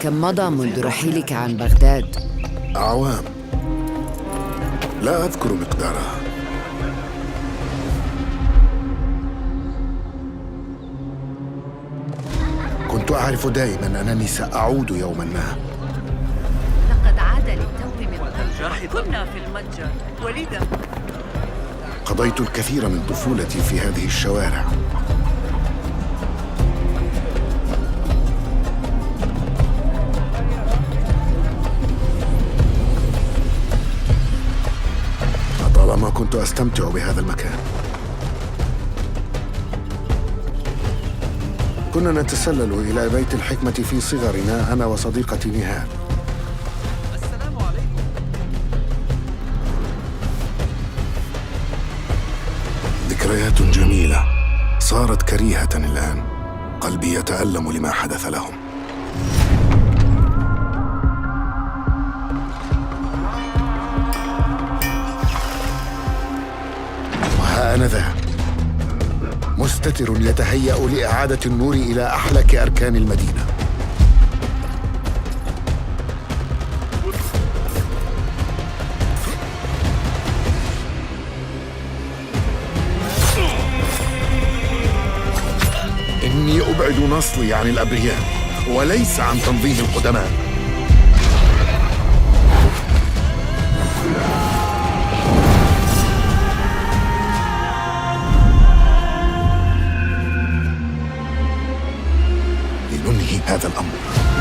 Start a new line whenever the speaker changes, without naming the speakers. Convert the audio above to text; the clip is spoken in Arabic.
كم مضى منذ رحيلك عن بغداد؟
أعوام. لا أذكر مقدارها. كنت أعرف دائما أنني سأعود يوما ما.
لقد عاد للتو من قبل. كنا في المتجر. ولذا
قضيت الكثير من طفولتي في هذه الشوارع. كنت أستمتع بهذا المكان. كنا نتسلل إلى بيت الحكمة في صغرنا أنا وصديقتي نهال ذكريات جميلة صارت كريهة الآن. قلبي يتألم لما حدث لهم. وها أنا ذا مستتر يتهيأ لإعادة النور إلى أحلك أركان المدينة. إني أبعد نصلي عن الأبرياء وليس عن تنظيم القدماء. لننهي هذا الأمر.